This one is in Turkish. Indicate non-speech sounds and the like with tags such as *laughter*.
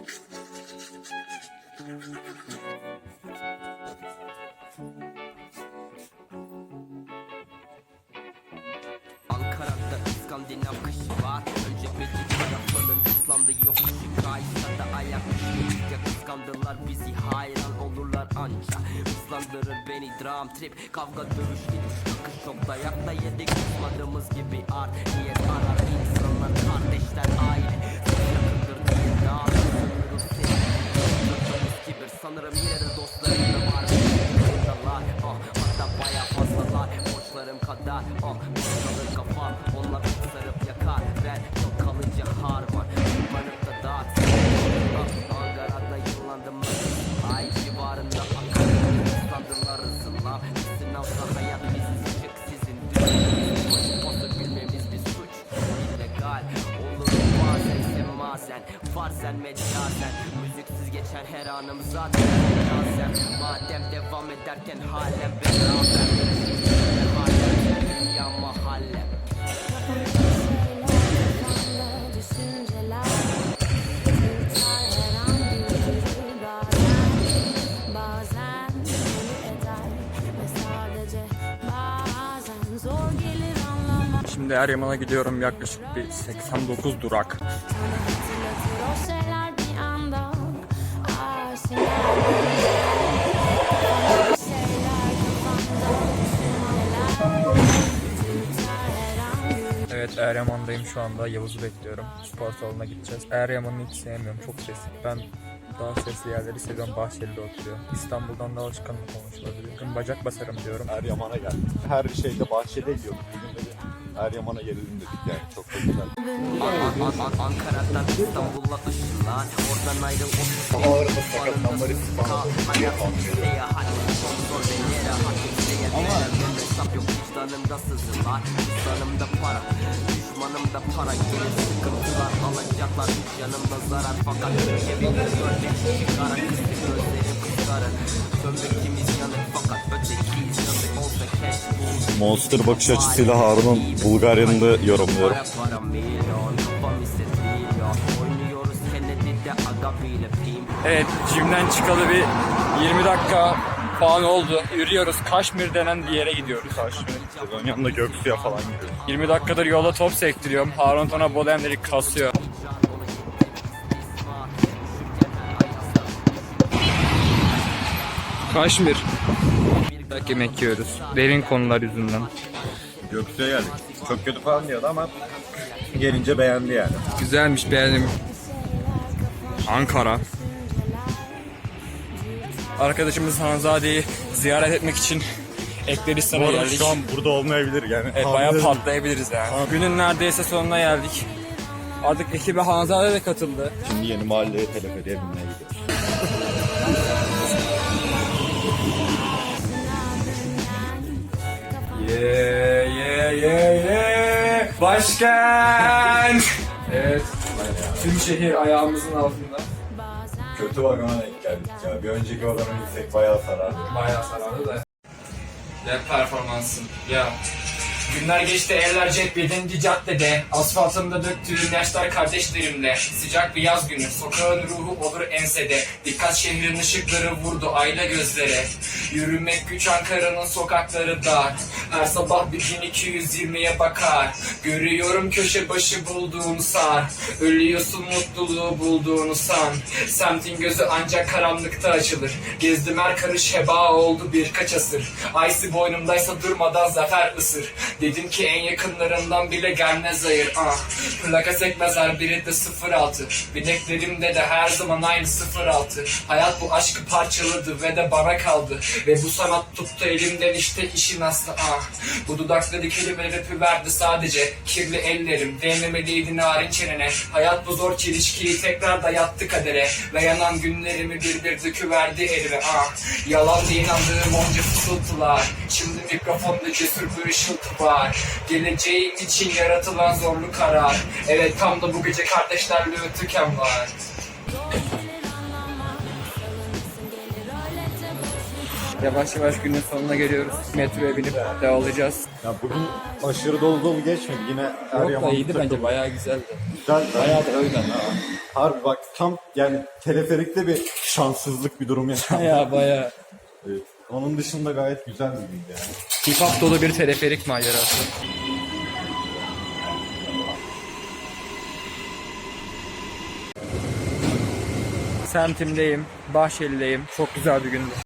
Ankara'da İskandinav kışı var. Önce Bedik tarafının ıslandı yokuşu Kayısa'da ayak Ya kıskandılar bizi hayran olurlar anca. Hızlandırır beni dram trip Kavga dövüş itiş kakış çok dayakla yedik. Kusmadığımız gibi art Niyet arar insanlar kardeşler aile Kadar ah kalır kafam Onlar sarıp yakar. Ben çok kalınca harman Kullanıp da dağıt ah, Ankara'da yıllandım Ay civarında akar. Islandılar ısınlar alsa hayat bizi sıcak Sizin. Postu bilmemiz bir suç. İllegal Olur bazen semazen Farzen mecazen Müziksiz geçer her anım zaten. Cenazen Madem devam ederken halen beraber Şimdi Eryaman'a gidiyorum yaklaşık bir 89 durak. Evet Eryaman'dayım şu anda. Yavuz'u bekliyorum. Spor salonuna gideceğiz. Eryaman'ı hiç sevmiyorum. Çok sesli. Ben daha sesli yerleri seviyorum. Bahçeli'de oturuyorum. İstanbul'dan daha alışkanlık konuşulabilir. Bugün bacak basarım diyorum. Eryaman'a geldik. Her şeyde bahçede yiyorduk. Bugün de Eryaman'a gelelim dedik yani. Çok da güzel. An- An- An- Ankara'dan İstanbul'a ışınlar Oradan ayrıl o Havalarımız fakat damları Hayat Hesap yok vicdanımda sızılar Cüzdanımda para Düşmanımda para Gelir sıkıntılar Alacaklar hiç yanımda zarar Fakat cebimde görmek çıkara Kısık gözlerim kızarır Sömrükimiz yanık fakat ötekiyiz yanık olsa keş bul Monster bakış açısıyla Harun'un Bulgarya'nı da yorumluyorum. Evet jimden çıkalı bir 20 dakika falan oldu. Yürüyoruz. Kaşmir denen bir yere gidiyoruz. Onun yanında Göksu'ya falan gidiyoruz. 20 dakikadır yolda top sektiriyorum. Harun Tona Bodemleri kasıyor. Kaşmir. Bak yemek yiyoruz. Derin konular yüzünden. Göksu'ya geldik. Çok kötü falan diyordu ama gelince beğendi yani. Güzelmiş beğendim. Ankara. Arkadaşımız Hanzade'yi ziyaret etmek için arada geldik. şu an burada olmayabilir yani. Evet bayağı patlayabiliriz yani. Tamam. Günün neredeyse sonuna geldik. Artık ekibe Hanzade de katıldı. Şimdi yeni mahalleye teleferiye binmeye gidiyoruz. Yeah yeah yeah yeah. Başkent. evet. Tüm şehir ayağımızın altında. Kötü vagona denk geldik ya. Bir önceki vagona gitsek bayağı sarardı. Bayağı sarardı da. Rap performansın. Ya. Günler geçti eller cep 7. caddede Asfaltımda döktüğüm yaşlar kardeşlerimle Sıcak bir yaz günü sokağın ruhu olur ensede Dikkat şehrin ışıkları vurdu ayna gözlere Yürümek güç Ankara'nın sokakları dar Her sabah bir 1220'ye bakar. Görüyorum köşe başı bulduğunu sar Ölüyorsun mutluluğu bulduğunu san Semtin gözü ancak karanlıkta açılır. Gezdim her karış heba oldu birkaç asır. Aysi boynumdaysa durmadan zafer ısır. Dedim ki en yakınlarından bile gelmez hayır ah Plaka sekmez her biri de 06 Bileklerimde de her zaman aynı 06 Hayat bu aşkı parçaladı ve de bana kaldı. Ve bu sanat tuttu elimden işte işin aslı. Ah Bu dudakları kelime rapi verdi sadece. Kirli ellerim değmemeliydi narin çenene. Hayat bu zor çelişkiyi tekrar dayattı kadere. Ve yanan günlerimi bir bir döküverdi elime. Ah Yalan inandığım onca fısıltılar. Şimdi mikrofonda cesur bir ışıltı var. Geleceğim için yaratılan zorlu karar. Evet tam da bu gece kardeşlerle ötüken var Yavaş yavaş günün sonuna geliyoruz. Metroya binip dağılacağız. Ya bugün aşırı dolu dolu geçmedi. Yine Yok da Eryaman iyiydi bence bayağı güzeldi. Güzel. Bayağı da öyle. Harbi bak tam yani teleferikte bir şanssızlık bir durum yaşandı. *laughs* Bayağı bayağı. Evet. Onun dışında gayet güzel bir gündü yani. Hip hop dolu bir teleferik macerası. Semtimdeyim, Bahçeli'deyim. Çok güzel bir gündü.